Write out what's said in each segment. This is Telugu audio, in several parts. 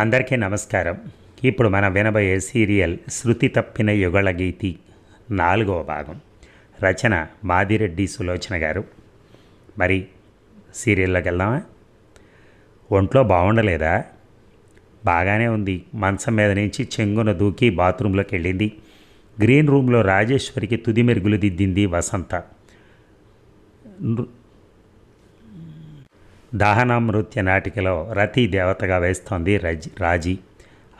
అందరికీ నమస్కారం. ఇప్పుడు మనం వినబోయే సీరియల్ శృతి తప్పిన యుగళ గీతి నాలుగవ భాగం. రచన మాదిరెడ్డి సులోచన గారు. మరి సీరియల్లోకి వెళ్దామా? ఒంట్లో బాగుండలేదా బాగానే ఉంది. మంచం మీద నుంచి చెంగున దూకి బాత్రూంలోకి వెళ్ళింది. గ్రీన్ రూమ్లో రాజేశ్వరికి తుది మెరుగులు దిద్దింది వసంత. దహనామృత్య నాటికలో రతీ దేవతగా వేస్తోంది రజ్ రాజీ.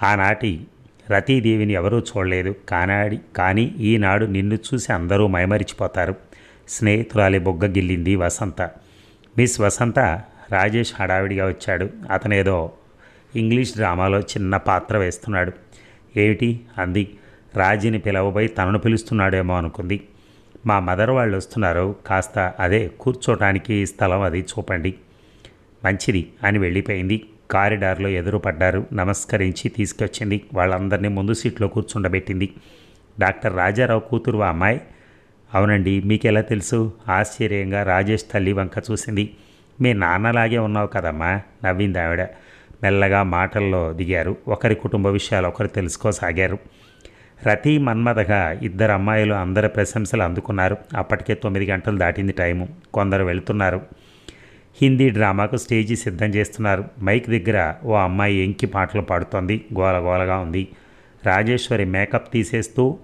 ఆనాటి రతీదేవిని ఎవరూ చూడలేదు. కానాడి కానీ ఈనాడు నిన్ను చూసి అందరూ మైమరిచిపోతారు. స్నేహితురాలి బొగ్గ గిల్లింది వసంత. మిస్ వసంత రాజేష్ హడావిడిగా వచ్చాడు. అతనేదో ఇంగ్లీష్ డ్రామాలో చిన్న పాత్ర వేస్తున్నాడు. ఏమిటి? అంది. రాజీని పిలవబోయి తనను పిలుస్తున్నాడేమో అనుకుంది. మా మదర్ వాళ్ళు వస్తున్నారు. కాస్త అదే కూర్చోటానికి స్థలం అది చూపండి. మంచిది అని వెళ్ళిపోయింది. కారిడార్లో ఎదురుపడ్డారు నమస్కరించి తీసుకొచ్చింది. వాళ్ళందరినీ ముందు సీట్లో కూర్చుండబెట్టింది. డాక్టర్ రాజారావు కూతురు అమ్మాయి? అవునండి మీకెలా తెలుసు? ఆశ్చర్యంగా రాజేష్ తల్లి వంక చూసింది. మీ నాన్నలాగే ఉన్నావు కదమ్మా నవ్వింది ఆవిడ. మెల్లగా మాటల్లో దిగారు. ఒకరి కుటుంబ విషయాలు ఒకరు తెలుసుకోసాగారు. రతి మన్మథగా ఇద్దరు అమ్మాయిలు అందరి ప్రశంసలు అందుకున్నారు. అప్పటికే తొమ్మిది గంటలు దాటింది టైము. కొందరు వెళుతున్నారు. హిందీ డ్రామాకు స్టేజీ సిద్ధం చేస్తున్నారు. మైక్ దగ్గర ఓ అమ్మాయి ఎంకి పాటలు పాడుతోంది. గోల గోలగా ఉంది. రాజేశ్వరి మేకప్ తీసేస్తూ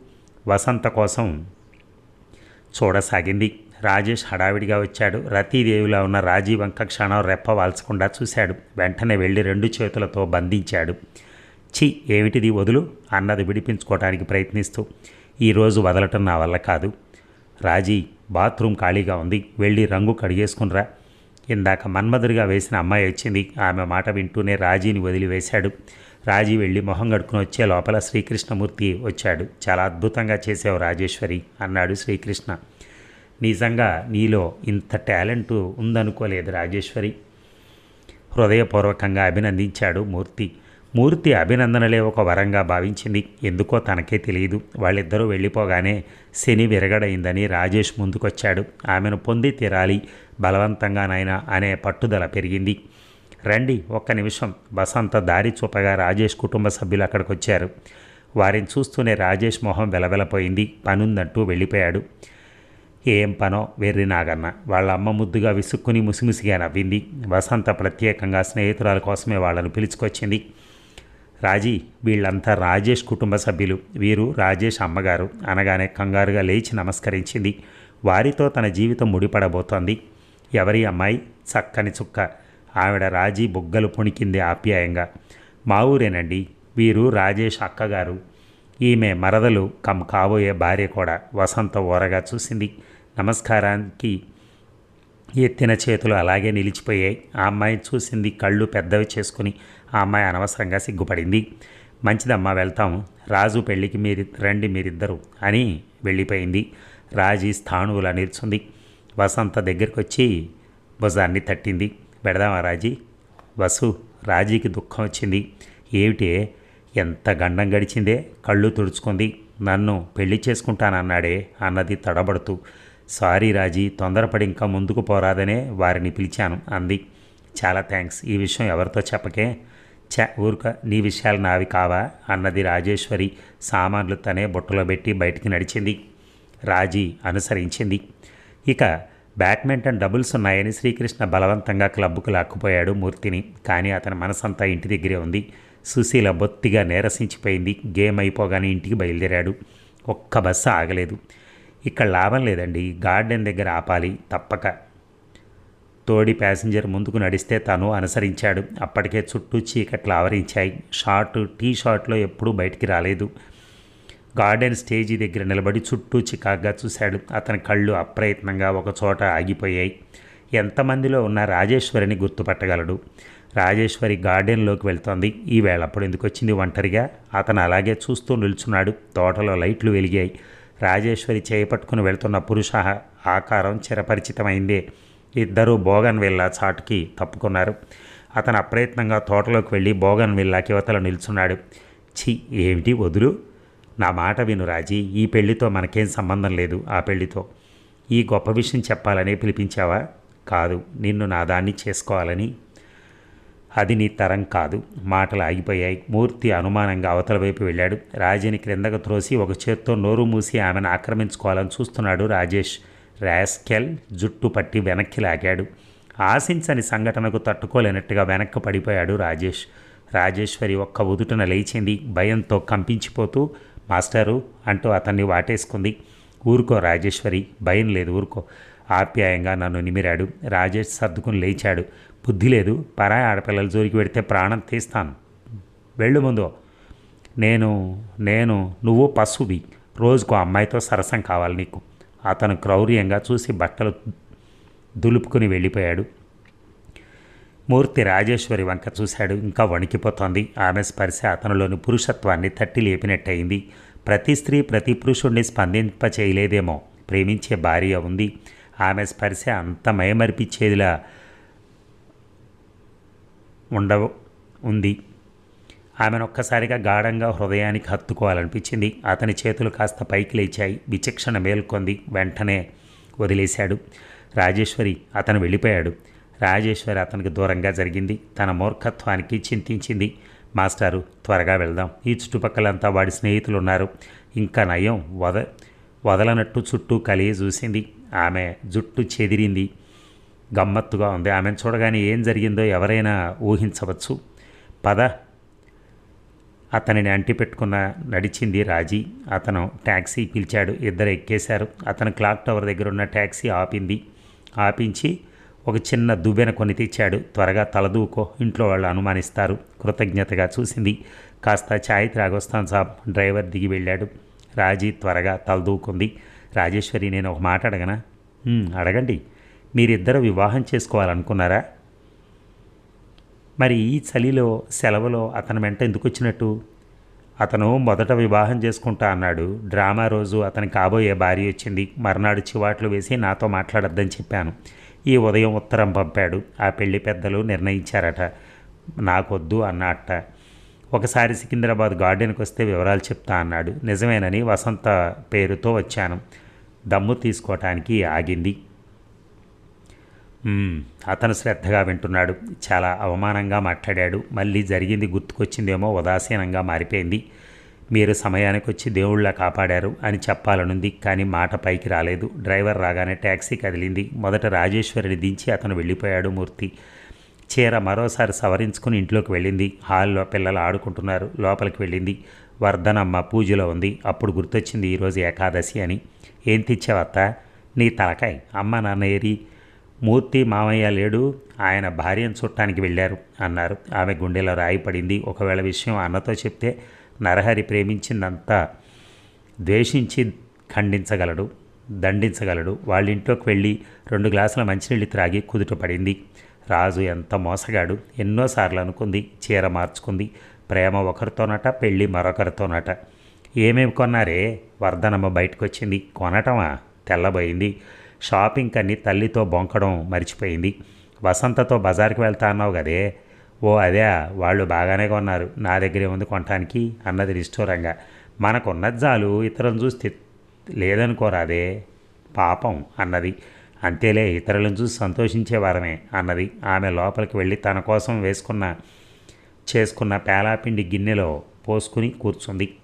వసంత కోసం చూడసాగింది. రాజేష్ హడావిడిగా వచ్చాడు. రతీదేవిలో ఉన్న రాజీవ్ వంక క్షణం రెప్ప వాల్చకుండా చూశాడు. వెంటనే వెళ్ళి రెండు చేతులతో బంధించాడు. చి ఏమిటిది వదులు? అన్నది విడిపించుకోవడానికి ప్రయత్నిస్తూ. ఈరోజు వదలటం నా వల్ల కాదు. రాజీ బాత్రూమ్ ఖాళీగా ఉంది. వెళ్ళి రంగు కడిగేసుకునిరా. ఇందాక మన్మధుడిగా వేసిన అమ్మాయి వచ్చింది. ఆమె మాట వింటూనే రాజీని వదిలివేశాడు. రాజీ వెళ్ళి మొహం కడుకుని వచ్చే లోపల శ్రీకృష్ణమూర్తి వచ్చాడు. చాలా అద్భుతంగా చేసావు రాజేశ్వరి అన్నాడు శ్రీకృష్ణ. నిజంగా నీలో ఇంత టాలెంట్ ఉందనుకోలేదు రాజేశ్వరి హృదయపూర్వకంగా అభినందించాడు మూర్తి. మూర్తి అభినందనలే ఒక వరంగా భావించింది. ఎందుకో తనకే తెలియదు. వాళ్ళిద్దరూ వెళ్ళిపోగానే శని విరగడైందని రాజేష్ ముందుకొచ్చాడు. ఆమెను పొంది తీరాలి. బలవంతంగానైనా అనే పట్టుదల పెరిగింది. రండి ఒక్క నిమిషం. బసంత దారి చూపగా రాజేష్ కుటుంబ సభ్యులు అక్కడికి వచ్చారు వారిని చూస్తూనే రాజేష్ మొహం వెలవెలపోయింది. పనుందంటూ వెళ్ళిపోయాడు. ఏం పనో? వెర్రి నాగన్న. వాళ్ళ అమ్మ ముద్దుగా విసుక్కుని ముసిముసిగా నవ్వింది. వసంత ప్రత్యేకంగా స్నేహితురాల కోసమే వాళ్ళను పిలుచుకొచ్చింది. రాజీ వీళ్ళంతా రాజేష్ కుటుంబ సభ్యులు. వీరు రాజేష్ అమ్మగారు. అనగానే కంగారుగా లేచి నమస్కరించింది. వారితో తన జీవితం ముడిపడబోతోంది. ఎవరి అమ్మాయి? చక్కని చుక్క. ఆవిడ రాజీ బుగ్గలు పొణికింది ఆప్యాయంగా. మా ఊరేనండి. వీరు రాజేష్ అక్కగారు. ఈమె మరదలు కమ్ కాబోయే భార్య కూడా వసంత ఓరగా చూసింది. నమస్కారానికి ఎత్తిన చేతులు అలాగే నిలిచిపోయాయి. ఆ అమ్మాయి చూసింది కళ్ళు పెద్దవి చేసుకుని ఆ అమ్మాయి అనవసరంగా సిగ్గుపడింది. మంచిదమ్మా వెళ్తాం. రాజు పెళ్ళికి మీరు రండి మీరిద్దరు అని వెళ్ళిపోయింది. రాజీ స్థాణువులా నిల్చుంది. వసంత దగ్గరికి వచ్చి భుజాన్ని తట్టింది. పెడదామా రాజీ? వసు రాజీకి దుఃఖం వచ్చింది. ఏమిటే? ఎంత గండం గడిచిందే? కళ్ళు తుడుచుకుంది. నన్ను పెళ్ళి చేసుకుంటానన్నాడే అన్నది తడబడుతూ సారీ రాజీ తొందరపడి ఇంకా ముందుకు పోరాదనే వారిని పిలిచాను అంది. చాలా థ్యాంక్స్ ఈ విషయం ఎవరితో చెప్పకే? చ ఊరుక నీ విషయాలు నావి కావా? అన్నది రాజేశ్వరి సామాన్లు తనే బుట్టలో పెట్టి బయటికి నడిచింది. రాజీ అనుసరించింది. ఇక బ్యాడ్మింటన్ డబుల్స్ ఉన్నాయని శ్రీకృష్ణ బలవంతంగా క్లబ్కు లాక్కుపోయాడు మూర్తిని. కానీ అతని మనసంతా ఇంటి దగ్గరే ఉంది. సుశీల బొత్తిగా నీరసించిపోయింది. గేమ్ అయిపోగానే ఇంటికి బయలుదేరాడు. ఒక్క బస్సు ఆగలేదు. ఇక్కడ లాభం లేదండి. గార్డెన్ దగ్గర ఆపాలి తప్పక. తోడి ప్యాసింజర్ ముందుకు నడిస్తే తను అనుసరించాడు. అప్పటికే చుట్టూ చీకట్లు ఆవరించాయి. షార్ట్ టీ షార్ట్లో ఎప్పుడూ బయటికి రాలేదు. గార్డెన్ స్టేజీ దగ్గర నిలబడి చుట్టూ చికాగ్గా చూశాడు. అతని కళ్ళు అప్రయత్నంగా ఒక చోట ఆగిపోయాయి. ఎంతమందిలో ఉన్న రాజేశ్వరిని గుర్తుపట్టగలడు? రాజేశ్వరి గార్డెన్లోకి వెళ్తోంది. ఈ వేళప్పుడు ఎందుకు వచ్చింది ఒంటరిగా? అతను అలాగే చూస్తూ నిల్చున్నాడు. తోటలో లైట్లు వెలిగాయి. రాజేశ్వరి చేపట్టుకుని వెళ్తున్న పురుష ఆకారం చిరపరిచితమైంది. ఇద్దరూ బోగన్ విల్లా చాటుకి తప్పుకున్నారు. అతను అప్రయత్నంగా తోటలోకి వెళ్ళి బోగన్ విల్లాకి యువతల నిల్చున్నాడు. ఛీ ఏమిటి వదులు? నా మాట విను రాజీ ఈ పెళ్ళితో మనకేం సంబంధం లేదు ఆ పెళ్ళితో. ఈ గొప్ప విషయం చెప్పాలని పిలిపించావా? కాదు నిన్ను నా దాన్ని చేసుకోవాలని. అది నీ తరం కాదు. మాటలు ఆగిపోయాయి. మూర్తి అనుమానంగా అవతల వైపు వెళ్ళాడు. రాజీని క్రిందకు త్రోసి ఒక చేత్తో నోరు మూసి ఆమెను ఆక్రమించుకోవాలని చూస్తున్నాడు రాజేష్. రాస్కెల్ జుట్టు పట్టి వెనక్కి లాగాడు. ఆశించని సంఘటనకు తట్టుకోలేనట్టుగా వెనక్కి పడిపోయాడు రాజేష్. రాజేశ్వరి ఒక్క ఉదుటన లేచింది. భయంతో కంపించిపోతూ మాస్టారు అంటూ అతన్ని వాటేసుకుంది. ఊరుకో రాజేశ్వరి. భయం లేదు ఊరుకో. ఆప్యాయంగా నన్ను నిమిరాడు. రాజేష్ సర్దుకుని లేచాడు. బుద్ధి లేదు. పరాయి ఆడపిల్లల జోలికి పెడితే ప్రాణం తీస్తాను. వెళ్ళు ముందు. నేను నేను నువ్వు పశువి. రోజుకు అమ్మాయితో సరసం కావాలి నీకు. అతను క్రౌర్యంగా చూసి బట్టలు దులుపుకుని వెళ్ళిపోయాడు. మూర్తి రాజేశ్వరి వంక చూశాడు. ఇంకా వణికిపోతోంది. ఆమె స్పర్శ అతనిలోని పురుషత్వాన్ని తట్టి లేపినట్టయింది. ప్రతి స్త్రీ ప్రతి పురుషుణ్ణి స్పందింప చేయలేదేమో ప్రేమించే భార్య ఉంది. ఆమె స్పర్శ అంత మయమర్పించేదిలా ఉండ ఉంది. ఆమెను ఒక్కసారిగా గాఢంగా హృదయానికి హత్తుకోవాలనిపించింది. అతని చేతులు కాస్త పైకి లేచాయి. విచక్షణ మేల్కొంది. వెంటనే వదిలేశాడు. రాజేశ్వరి అతను వెళ్ళిపోయాడు. రాజేశ్వరి అతనికి దూరంగా జరిగింది. తన మూర్ఖత్వానికి చింతించింది. మాస్టారు త్వరగా వెళ్దాం. ఈ చుట్టుపక్కలంతా వాడి స్నేహితులు ఉన్నారు ఇంకా నయం వద వదలనట్టు చుట్టూ కలిగి చూసింది. ఆమె జుట్టు చెదిరింది. గమ్మత్తుగా ఉంది. ఆమెను చూడగానే ఏం జరిగిందో ఎవరైనా ఊహించవచ్చు. పద. అతనిని అంటిపెట్టుకున్న నడిచింది రాజీ. అతను ట్యాక్సీ పిలిచాడు. ఇద్దరు ఎక్కేశారు. అతను క్లాక్ టవర్ దగ్గర ఉన్న ట్యాక్సీ ఆపింది. ఆపించి ఒక చిన్న దువ్వెన కొని తెచ్చాడు. త్వరగా తలదూకో. ఇంట్లో వాళ్ళు అనుమానిస్తారు. కృతజ్ఞతగా చూసింది. కాస్త ఛాయ్ త్రాగొస్తాను సాబ్. డ్రైవర్ దిగి వెళ్ళాడు. రాజీ త్వరగా తలదూకుంది. రాజేశ్వరి నేను ఒక మాట అడగనా? అడగండి. మీరిద్దరు వివాహం చేసుకోవాలనుకున్నారా? మరి ఈ చలిలో సెలవులో అతని వెంట ఎందుకు వచ్చినట్టు అతను మొదట వివాహం చేసుకుంటా అన్నాడు. డ్రామా రోజు అతని కాబోయే భార్య వచ్చింది. మర్నాడు చివాట్లు వేసి నాతో మాట్లాడొద్దని చెప్పాను. ఈ ఉదయం ఉత్తరం పంపాడు. ఆ పెళ్ళి పెద్దలు నిర్ణయించారట. నాకొద్దు అన్నట్ట ఒకసారి సికింద్రాబాద్ గార్డెన్కి వస్తే వివరాలు చెప్తా అన్నాడు. నిజమేనని వసంత పేరుతో వచ్చాను. దమ్ము తీసుకోవటానికి ఆగింది. అతను శ్రద్ధగా వింటున్నాడు. చాలా అవమానంగా మాట్లాడాడు. మళ్ళీ జరిగింది గుర్తుకొచ్చిందేమో ఉదాసీనంగా మారిపోయింది. మీరు సమయానికి వచ్చి దేవుళ్ళ కాపాడారు అని చెప్పాలనుంది కానీ మాట పైకి రాలేదు. డ్రైవర్ రాగానే ట్యాక్సీ కదిలింది. మొదట రాజేశ్వరిని దించి అతను వెళ్ళిపోయాడు మూర్తి. చీర మరోసారి సవరించుకుని ఇంట్లోకి వెళ్ళింది. హాల్లో పిల్లలు ఆడుకుంటున్నారు. లోపలికి వెళ్ళింది. వర్ధనమ్మ పూజలో ఉంది. అప్పుడు గుర్తొచ్చింది ఈరోజు ఏకాదశి అని. ఏం తెచ్చావత్త? నీ తలకాయ్. అమ్మ నాన్న ఏరి మూర్తి మామయ్య లేడు ఆయన భార్యను చుట్టానికి వెళ్ళారు అన్నారు. ఆమె గుండెలో రాయి పడింది. ఒకవేళ విషయం అన్నతో చెప్తే నరహరి ప్రేమించిందంతా ద్వేషించి ఖండించగలడు దండించగలడు. వాళ్ళ ఇంట్లోకి వెళ్ళి రెండు గ్లాసుల మంచినీళ్ళు త్రాగి కుదుట పడింది. రాజు ఎంత మోసగాడు. ఎన్నోసార్లు అనుకుంది చీర మార్చుకుంది. ప్రేమ ఒకరితోనట పెళ్ళి మరొకరితోనట. ఏమేమి కొన్నారే? వర్ధనమ్మ బయటకు వచ్చింది కొనటమా? తెల్లబోయింది. షాపింగ్ కన్ని తల్లితో బొంకడం మర్చిపోయింది. వసంతతో బజార్కి వెళ్తా అన్నావు కదే. ఓ అదే వాళ్ళు బాగానే కొన్నారు. నా దగ్గరే ఉంది కొనటానికి అన్నది నిష్ఠూరంగా. మనకున్నది చాలు ఇతరులను చూసి లేదనుకోరాదే. పాపం అన్నది. అంతేలే ఇతరులను చూసి సంతోషించేవారమే అన్నది. ఆమె లోపలికి వెళ్ళి తన కోసం వేసుకున్న చేసుకున్న పేలాపిండి గిన్నెలో పోసుకుని కూర్చుంది.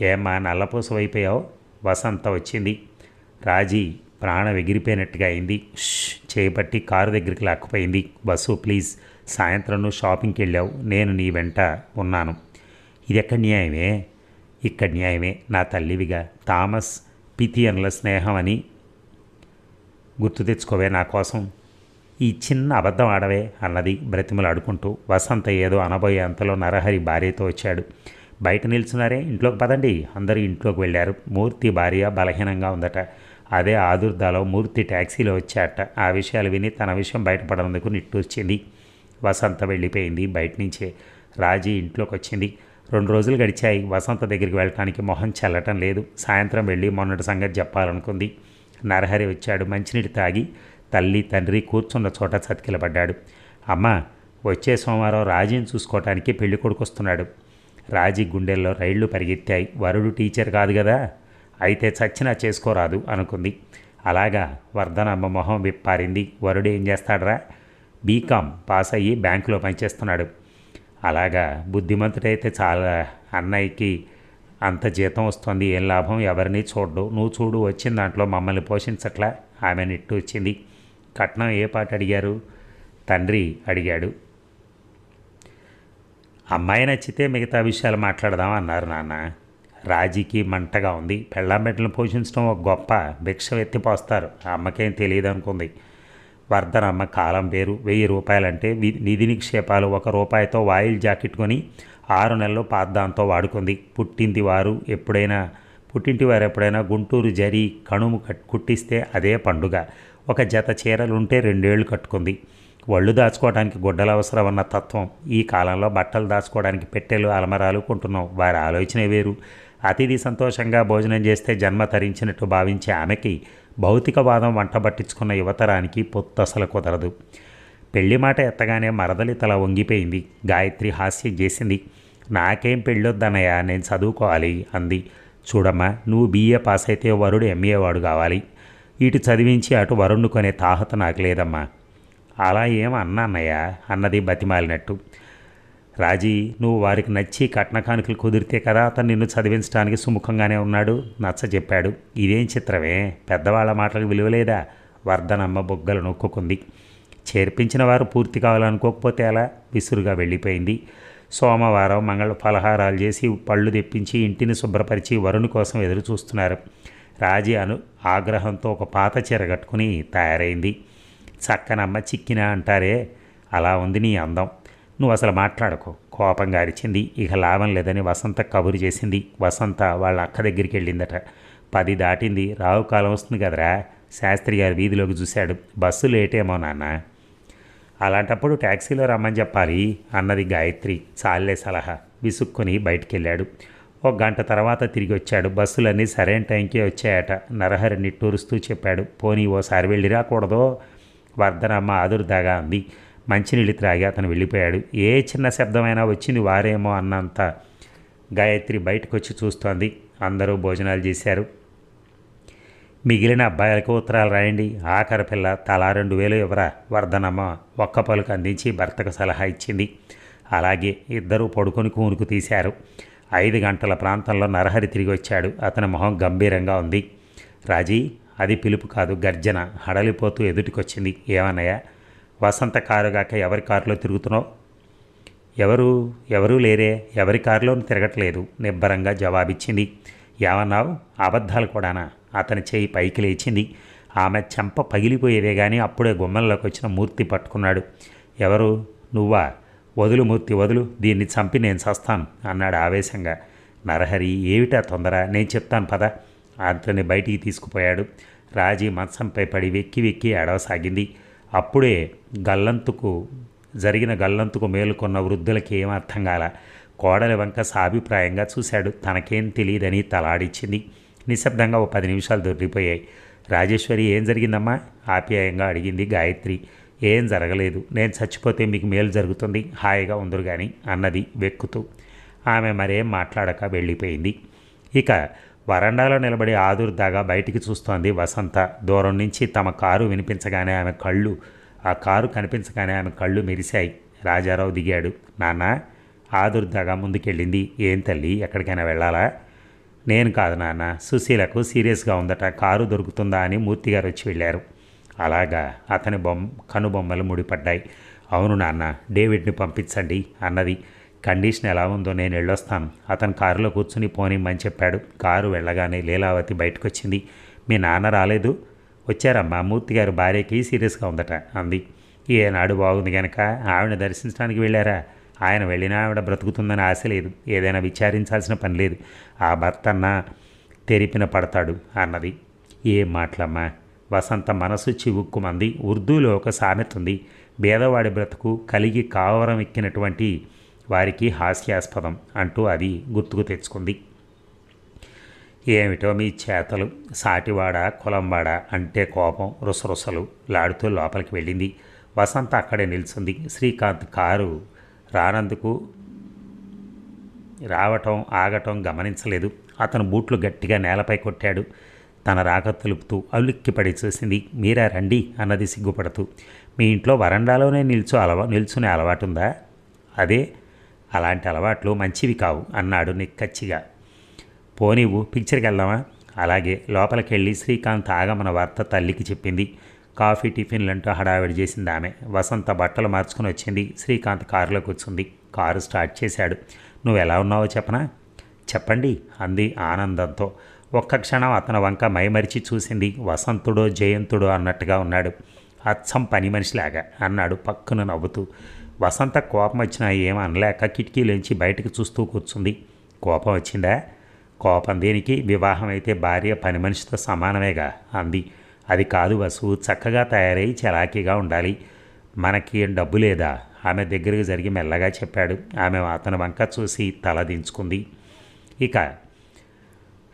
ఏమ్మా నల్లపూస అయిపోయావు వసంత వచ్చింది. రాజీ ప్రాణం ఎగిరిపోయినట్టుగా అయింది. చేపట్టి కారు దగ్గరికి లాక్కుపోయింది. బస్సు ప్లీజ్ సాయంత్రం నువ్వు షాపింగ్కి వెళ్ళావు. నేను నీ వెంట ఉన్నాను. ఇది ఎక్కడ న్యాయమే? ఇక్కడ న్యాయమే. నా తల్లివిగా. థామస్ పిథియన్ల స్నేహం అని గుర్తు తెచ్చుకోవే నా కోసం. ఈ చిన్న అబద్ధం ఆడవే అన్నది బ్రతిమలాడుకుంటూ వసంత ఏదో అనబోయే అంతలో నరహరి భార్యతో వచ్చాడు. బయట నిల్చున్నారే? ఇంట్లోకి పదండి. అందరూ ఇంట్లోకి వెళ్ళారు. మూర్తి భార్య బలహీనంగా ఉందట. అదే ఆదుర్దాలో మూర్తి ట్యాక్సీలో వచ్చాట ఆ విషయాలు విని తన విషయం బయటపడనందుకు నిట్టూర్చింది. వసంత వెళ్ళిపోయింది. బయట నుంచే రాజీ ఇంట్లోకి వచ్చింది రెండు రోజులు గడిచాయి. వసంత దగ్గరికి వెళ్ళటానికి మొహం చల్లటం లేదు. సాయంత్రం వెళ్ళి మొన్నటి సంగతి చెప్పాలనుకుంది. నరహరి వచ్చాడు. మంచినీటి తాగి తల్లి తండ్రి కూర్చున్న చోట చతికిలపడ్డాడు అమ్మ వచ్చే సోమవారం రాజీని చూసుకోవటానికి పెళ్ళి కొడుకు వస్తున్నాడు రాజీ గుండెల్లో రైళ్ళు పరిగెత్తాయి. వరుడు టీచర్ కాదు కదా? అయితే చచ్చినా చేసుకోరాదు అనుకుంది. అలాగా వర్ధనమ్మ మొహం విప్పారింది. వరుడు ఏం చేస్తాడరా? బీకామ్ పాస్ అయ్యి బ్యాంకులో పనిచేస్తున్నాడు. అలాగా బుద్ధిమంతుడైతే చాలా అన్నయ్యకి అంత జీతం వస్తుంది. ఏం లాభం? ఎవరిని చూడడు? నువ్వు చూడు వచ్చిన దాంట్లో మమ్మల్ని పోషించట్లా? ఆమె నిట్టు వచ్చింది. కట్నం ఏ పాట అడిగారు? తండ్రి అడిగాడు. అమ్మాయి నచ్చితే మిగతా విషయాలు మాట్లాడదాం అన్నారు నాన్న. రాజీకి మంటగా ఉంది. పెళ్ళాం పోషించడం ఒక గొప్ప భిక్ష ఎత్తిపోస్తారు అమ్మకేం తెలియదు అనుకుంది వర్ధన్ అమ్మ కాలం పేరు వెయ్యి రూపాయలంటే వి- నిధి నిక్షేపాలు ఒక రూపాయితో వాయిల్ జాకెట్ కొని ఆరు నెలలు పాద్దాంతో వాడుకుంది. పుట్టింది వారు ఎప్పుడైనా పుట్టింటి వారు ఎప్పుడైనా గుంటూరు జరి కణుము కుట్టిస్తే అదే పండుగ. ఒక జత చీరలు ఉంటే రెండేళ్ళు కట్టుకుంది. ఒళ్ళు దాచుకోవడానికి గుడ్డలు అవసరం అన్న తత్వం. ఈ కాలంలో బట్టలు దాచుకోవడానికి పెట్టెలు అలమరాలు కొంటున్నాం. వారి ఆలోచనే వేరు. అతిథి సంతోషంగా భోజనం చేస్తే జన్మ తరించినట్టు భావించే ఆమెకి భౌతికవాదం వంట పట్టించుకున్న యువతరానికి పొత్తు అసలు కుదరదు. పెళ్ళి మాట ఎత్తగానే మరదలి తల వంగిపోయింది. గాయత్రి హాస్యం చేసింది. నాకేం పెళ్ళొద్దన్నయ్య నేను చదువుకోవాలి అంది. చూడమ్మా నువ్వు బీఏ పాస్ అయితే వరుడు ఎంఏ వాడు కావాలి. ఇటు చదివించి అటు వరుణ్ణి కొనే తాహత నాకు లేదమ్మా. అలా ఏం అన్నా అన్నయ్య అన్నది బతిమాలినట్టు. రాజీ నువ్వు వారికి నచ్చి కట్న కానుకలు కుదిరితే కదా అతను నిన్ను చదివించడానికి సుముఖంగానే ఉన్నాడు నచ్చ చెప్పాడు. ఇదేం చిత్రమే? పెద్దవాళ్ళ మాటలకు విలువలేదా? వర్ధనమ్మ బొగ్గలు నొక్కుకుంది. చేర్పించిన వారు పూర్తి కావాలనుకోకపోతే అలా విసురుగా వెళ్ళిపోయింది. సోమవారం మంగళ ఫలహారాలు చేసి పళ్ళు తెప్పించి ఇంటిని శుభ్రపరిచి వరుణ్ కోసం ఎదురు చూస్తున్నారు రాజీ అను ఆగ్రహంతో ఒక పాత చీర కట్టుకుని తయారైంది. చక్కనమ్మ చిక్కిన అంటారే అలా ఉంది నీ అందం. నువ్వు అసలు మాట్లాడకు. కోపంగా అరిచింది. ఇక లాభం లేదని వసంత కబురు చేసింది. వసంత వాళ్ళ అక్క దగ్గరికి వెళ్ళిందట పది దాటింది. రావు కాలం వస్తుంది కదరా? శాస్త్రి గారి వీధిలోకి చూశాడు. బస్సు లేటేమో నాన్న. అలాంటప్పుడు ట్యాక్సీలో రమ్మని చెప్పాలి అన్నది గాయత్రి. చాలే సలహా. విసుక్కుని బయటికెళ్ళాడు. ఒక గంట తర్వాత తిరిగి వచ్చాడు. బస్సులన్నీ సరైన టైంకే వచ్చాయట. నరహరి నిట్టూరుస్తూ చెప్పాడు. పోనీ ఓసారి వెళ్ళి రాకూడదో వర్ధనమ్మ ఆదురుదాగా అంది. మంచినీళ్ళు త్రాగి అతను వెళ్ళిపోయాడు. ఏ చిన్న శబ్దమైనా వచ్చింది వారేమో అన్నంత గాయత్రి బయటకు వచ్చి చూస్తోంది. అందరూ భోజనాలు చేశారు. మిగిలిన అబ్బాయిలకు ఉత్తరాలు రాయండి. ఆఖరి పిల్ల తలా రెండు వేలు ఇవ్వరా? వర్ధనమ్మ ఒక్క పలుకు అందించి భర్తకు సలహా ఇచ్చింది. అలాగే ఇద్దరూ పడుకొని కూనుకు తీశారు. ఐదు గంటల ప్రాంతంలో నరహరి తిరిగి వచ్చాడు. అతని మొహం గంభీరంగా ఉంది. రాజీ అది పిలుపు కాదు గర్జన. హడలిపోతూ ఎదుటికొచ్చింది. ఏమన్నయ్యా? వసంత కారుగాక ఎవరి కారులో తిరుగుతున్నావు ఎవరు ఎవరూ లేరే ఎవరి కారులోనూ తిరగట్లేదు నిబ్బరంగా జవాబిచ్చింది. ఏమన్నావు? అబద్ధాలు కూడానా? అతని చేయి పైకి లేచింది. ఆమె చెంప పగిలిపోయేదే కానీ అప్పుడే గుమ్మంలోకి వచ్చిన మూర్తి పట్టుకున్నాడు. ఎవరు? నువ్వా? వదులు మూర్తి వదులు. దీన్ని చంపి నేను చస్తాను అన్నాడు ఆవేశంగా. నరహరి ఏమిటా తొందర? నేను చెప్తాను పద. అతన్ని బయటికి తీసుకుపోయాడు. రాజీ మంచంపై పడి వెక్కి వెక్కి ఏడవసాగింది. అప్పుడే గల్లంతుకు జరిగిన గల్లంతుకు మేలుకొన్న వృద్ధులకి ఏం అర్థం కాల? కోడలి వంక సాభిప్రాయంగా చూశాడు. తనకేం తెలియదని తలాడిచ్చింది. నిశ్శబ్దంగా ఓ పది నిమిషాలు దొరికిపోయాయి. రాజేశ్వరి ఏం జరిగిందమ్మా? ఆప్యాయంగా అడిగింది గాయత్రి. ఏం జరగలేదు. నేను చచ్చిపోతే మీకు మేలు జరుగుతుంది. హాయిగా ఉందరు కానీ అన్నది వెక్కుతూ. ఆమె మరేం మాట్లాడక వెళ్ళిపోయింది. ఇక వరండాలో నిలబడి ఆదుర్దాగా బయటికి చూస్తోంది వసంత. దూరం నుంచి తమ కారు వినిపించగానే ఆమె కళ్ళు ఆ కారు కనిపించగానే ఆమె కళ్ళు మెరిశాయి. రాజారావు దిగాడు. నాన్న ఆదుర్దాగా ముందుకెళ్ళింది. ఏం తల్లి ఎక్కడికైనా వెళ్ళాలా? నేను కాదు నాన్న సుశీలకు సీరియస్గా ఉందట. కారు దొరుకుతుందా అని మూర్తిగారు వచ్చి వెళ్ళారు. అలాగా అతని బొమ్మ కనుబొమ్మలు ముడిపడ్డాయి. అవును నాన్న డేవిడ్ని పంపించండి అన్నది. కండిషన్ ఎలా ఉందో నేను వెళ్ళొస్తాను. అతను కారులో కూర్చుని పోనిమ్మని చెప్పాడు. కారు వెళ్ళగానే లీలావతి బయటకొచ్చింది. మీ నాన్న రాలేదు? వచ్చారమ్మా. మూర్తి గారు భార్యకి సీరియస్గా ఉందట అంది. ఏనాడు బాగుంది కనుక ఆవిడ దర్శించడానికి వెళ్ళారా? ఆయన వెళ్ళినా ఆవిడ బ్రతుకుతుందని ఆశ లేదు. ఏదైనా విచారించాల్సిన పని లేదు. ఆ భర్త అన్న తెరిపిన పడతాడు అన్నది. ఏం మాటలమ్మా? వసంత మనసు చివుక్కుమంది. ఉర్దూలో ఒక సామెత ఉంది. బేదవాడి బ్రతుకు కలిగి కావరం ఎక్కినటువంటి వారికి హాస్యాస్పదం అంటూ అది గుర్తుకు తెచ్చుకుంది. ఏమిటో మీ చేతలు. సాటివాడ కులంవాడ అంటే కోపం రుసరుసలు లాడుతూ లోపలికి వెళ్ళింది. వసంత అక్కడే నిల్చుంది. శ్రీకాంత్ కారు రానందుకు రావటం ఆగటం గమనించలేదు. అతను బూట్లు గట్టిగా నేలపై కొట్టాడు. తన రాక తెలుపుతూ అలుక్కిపడి చూసింది. మీరా రండి అన్నది సిగ్గుపడుతూ. మీ ఇంట్లో వరండాలోనే నిల్చో అలవా నిల్చునే అలవాటు ఉందా అదే అలాంటి అలవాట్లు మంచివి కావు అన్నాడు నిక్కచ్చిగా. పోనీవు పిక్చర్కి వెళ్దామా? అలాగే లోపలికెళ్ళి శ్రీకాంత్ ఆగమన వార్త తల్లికి చెప్పింది. కాఫీ టిఫిన్లంటూ హడావిడి చేసింది ఆమె. వసంత బట్టలు మార్చుకుని వచ్చింది. శ్రీకాంత్ కారులో కూర్చుంది. కారు స్టార్ట్ చేశాడు. నువ్వు ఎలా ఉన్నావో చెప్పనా? చెప్పండి అంది ఆనందంతో. ఒక్క క్షణం అతని వంక మైమరిచి చూసింది. వసంతుడో జయంతుడో అన్నట్టుగా ఉన్నాడు. అచ్చం పని మనిషిలాగా అన్నాడు పక్కున నవ్వుతూ. వసంత కోపం వచ్చినా ఏం అనలేక కిటికీలోంచి బయటకు చూస్తూ కూర్చుంది. కోపం వచ్చిందా? కోపం దేనికి? వివాహం అయితే భార్య పని మనిషితో సమానమేగా అంది. అది కాదు వసు చక్కగా తయారై చలాకీగా ఉండాలి. మనకి ఏం డబ్బు లేదా? ఆమె దగ్గరకు జరిగి మెల్లగా చెప్పాడు. ఆమె అతని వంక చూసి తల దించుకుంది. ఇక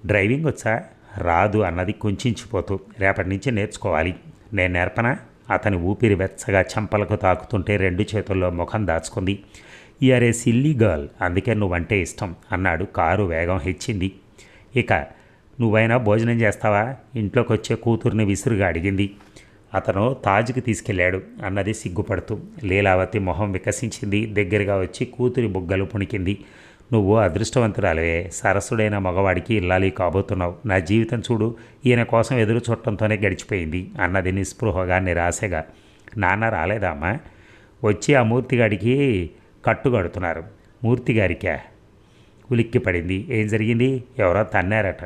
డ్రైవింగ్ వచ్చా? రాదు అన్నది కుంచించిపోతూ రేపటి నుంచి నేర్చుకోవాలి. నేను నేర్పనా? అతని ఊపిరి వెచ్చగా చెంపలకు తాకుతుంటే రెండు చేతుల్లో ముఖం దాచుకుంది. ఆర్ ఏ సిల్లీ గర్ల్ అందుకే నువ్వంటే ఇష్టం అన్నాడు కారు వేగం హెచ్చింది. ఇక నువ్వైనా భోజనం చేస్తావా? ఇంట్లోకి వచ్చే కూతుర్ని విసురుగా అడిగింది. అతను తాజ్కి తీసుకెళ్ళాడు అన్నది సిగ్గుపడుతూ. లీలావతి మొహం వికసించింది. దగ్గరగా వచ్చి కూతురి బుగ్గలు పుణికింది. నువ్వు అదృష్టవంతురాలివే సరస్సుడైన మగవాడికి ఇల్లాలి కాబోతున్నావు. నా జీవితం చూడు ఈయన కోసం ఎదురు చూడటంతోనే గడిచిపోయింది అన్నది నిస్పృహగా నిరాశగా. నాన్న రాలేదమ్మా వచ్చి ఆ మూర్తిగాడికి కట్టుగడుతున్నారు మూర్తిగారికా? ఉలిక్కి పడింది ఏం జరిగింది? ఎవరో తన్నారట.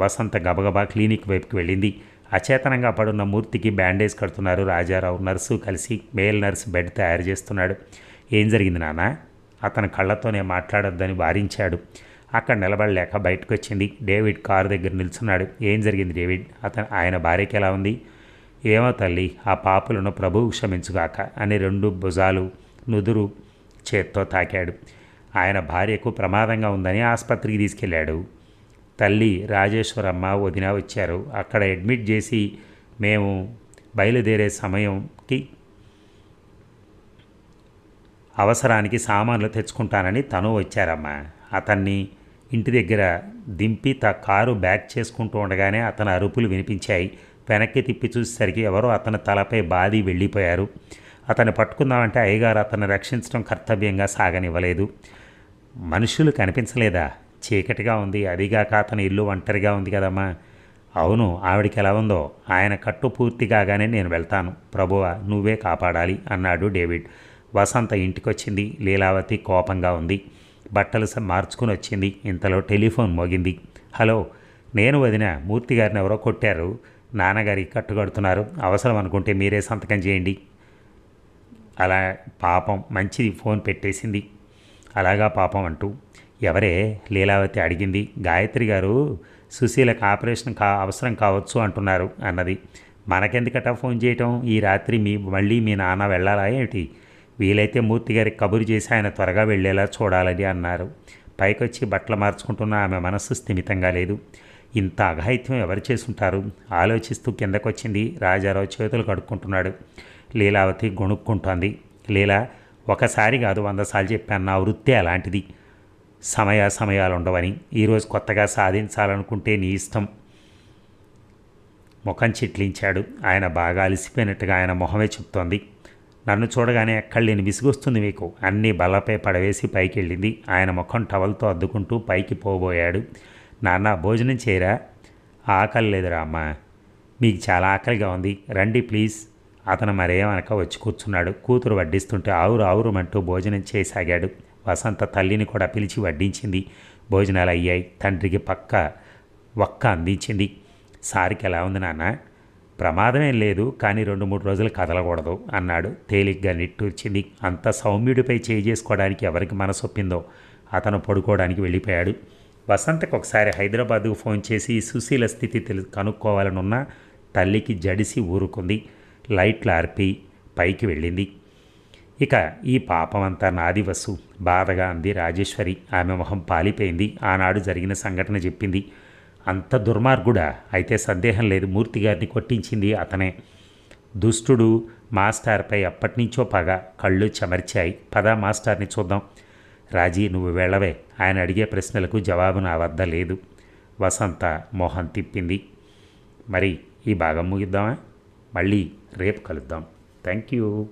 వసంత గబగబా క్లినిక్ వైపుకి వెళ్ళింది. అచేతనంగా పడున్న మూర్తికి బ్యాండేజ్ కడుతున్నారు రాజారావు నర్సు కలిసి మేల్ నర్సు బెడ్ తయారు చేస్తున్నాడు. ఏం జరిగింది నాన్న? అతను కళ్ళతోనే మాట్లాడొద్దని వారించాడు. అక్కడ నిలబడలేక బయటకు వచ్చింది డేవిడ్ కారు దగ్గర నిల్చున్నాడు. ఏం జరిగింది డేవిడ్? అతను ఆయన భార్యకి ఎలా ఉంది? ఏమో తల్లి ఆ పాపులను ప్రభువు క్షమించుగాక అని రెండు భుజాలు నుదురు చేత్తో తాకాడు. ఆయన భార్యకు ప్రమాదంగా ఉందని ఆసుపత్రికి తీసుకెళ్ళాడు. తల్లి రాజేశ్వరమ్మ వదిన వచ్చారు. అక్కడ అడ్మిట్ చేసి మేము బయలుదేరే సమయంకి అవసరానికి సామాన్లు తెచ్చుకుంటానని తను వచ్చారమ్మా. అతన్ని ఇంటి దగ్గర దింపి తా కారు బ్యాక్ చేసుకుంటూ ఉండగానే అతని అరుపులు వినిపించాయి. వెనక్కి తిప్పి చూసేసరికి ఎవరో అతని తలపై బాది వెళ్ళిపోయారు. అతన్ని పట్టుకుందామంటే అయ్యగారు అతన్ని రక్షించడం కర్తవ్యంగా సాగనివ్వలేదు. మనుషులు కనిపించలేదా? చీకటిగా ఉంది. అదిగాక అతని ఇల్లు ఒంటరిగా ఉంది కదమ్మా. అవును ఆవిడికి ఎలా ఉందో? ఆయన కట్టు పూర్తి కాగానే నేను వెళ్తాను. ప్రభువా నువ్వే కాపాడాలి అన్నాడు డేవిడ్. వసంత ఇంటికొచ్చింది. లీలావతి కోపంగా ఉంది. బట్టలు స- మార్చుకుని వచ్చింది. ఇంతలో టెలిఫోన్ మోగింది. హలో నేను వదిన మూర్తి గారిని ఎవరో కొట్టారు. నాన్నగారికి కట్టుకడుతున్నారు అవసరం అనుకుంటే మీరే సంతకం చేయండి. అలా పాపం మంచిది ఫోన్ పెట్టేసింది. అలాగా పాపం అంటూ ఎవరే? లీలావతి అడిగింది. గాయత్రి గారు సుశీలకు ఆపరేషన్ కా అవసరం కావచ్చు అంటున్నారు అన్నది. మనకెందుకట ఫోన్ చేయటం? ఈ రాత్రి మీ మళ్ళీ మీ నాన్న వెళ్ళాలా ఏమిటి? వీలైతే మూర్తి గారికి కబురు చేసి ఆయన త్వరగా వెళ్ళేలా చూడాలని అన్నారు. పైకొచ్చి బట్టలు మార్చుకుంటున్న ఆమె మనస్సు స్థిమితంగా లేదు. ఇంత అఘాయిత్యం ఎవరు చేసుంటారు? ఆలోచిస్తూ కిందకొచ్చింది రాజారావు చేతులు కడుక్కుంటున్నాడు. లీలావతి గొణుక్కుంటోంది. లీలా ఒకసారి కాదు వంద సార్లు చెప్పాను నా వృత్తి అలాంటిది. సమయ సమయాలు ఉండవని ఈరోజు కొత్తగా సాధించాలనుకుంటే నీ ఇష్టం. ముఖం చిట్లించాడు. ఆయన బాగా అలసిపోయినట్టుగా ఆయన మొహమే చెప్తోంది. నన్ను చూడగానే కళ్ళిని విసుగొస్తుంది మీకు. అన్నీ బల్లపై పడవేసి పైకెళ్ళింది. ఆయన ముఖం టవల్తో అద్దుకుంటూ పైకి పోబోయాడు. నాన్న భోజనం చేయరా? ఆకలి లేదురా అమ్మ. మీకు చాలా ఆకలిగా ఉంది. రండి ప్లీజ్. అతను మరేమనక వచ్చి కూర్చున్నాడు. కూతురు వడ్డిస్తుంటే ఆవురు ఆవురుమంటూ భోజనం చేయసాగాడు. వసంత తల్లిని కూడా పిలిచి వడ్డించింది. భోజనాలు అయ్యాయి. తండ్రికి పక్క ఒక్క అందించింది. సారికి ఎలా ఉంది నాన్న? ప్రమాదమేం లేదు కానీ రెండు మూడు రోజులు కదలకూడదు అన్నాడు. తేలిగ్గా నిట్టూర్చింది అంత సౌమ్యుడిపై చేయి చేసుకోవడానికి ఎవరికి మనసొప్పిందో అతను పడుకోవడానికి వెళ్ళిపోయాడు. వసంతకు ఒకసారి హైదరాబాద్కు ఫోన్ చేసి సుశీల స్థితి తెలు కనుక్కోవాలనున్న తల్లికి జడిసి ఊరుకుంది. లైట్లు ఆర్పి పైకి వెళ్ళింది. ఇక ఈ పాపమంతా నాది వసు. బాధగా అంది రాజేశ్వరి. ఆమె మొహం పాలిపోయింది. ఆనాడు జరిగిన సంఘటన చెప్పింది. అంత దుర్మార్గుడా? అయితే సందేహం లేదు. మూర్తి గారిని కొట్టించింది అతనే. దుష్టుడు మాస్టార్పై అప్పటినుంచో పగ కళ్ళు చెమర్చాయి. పద మాస్టార్ని చూద్దాం. రాజీ నువ్వు వెళ్ళవే. ఆయన అడిగే ప్రశ్నలకు జవాబు నా వద్ద లేదు. వసంత మోహన్ తిప్పింది. మరి ఈ భాగం ముగిద్దామా? మళ్ళీ రేపు కలుద్దాం. Thank you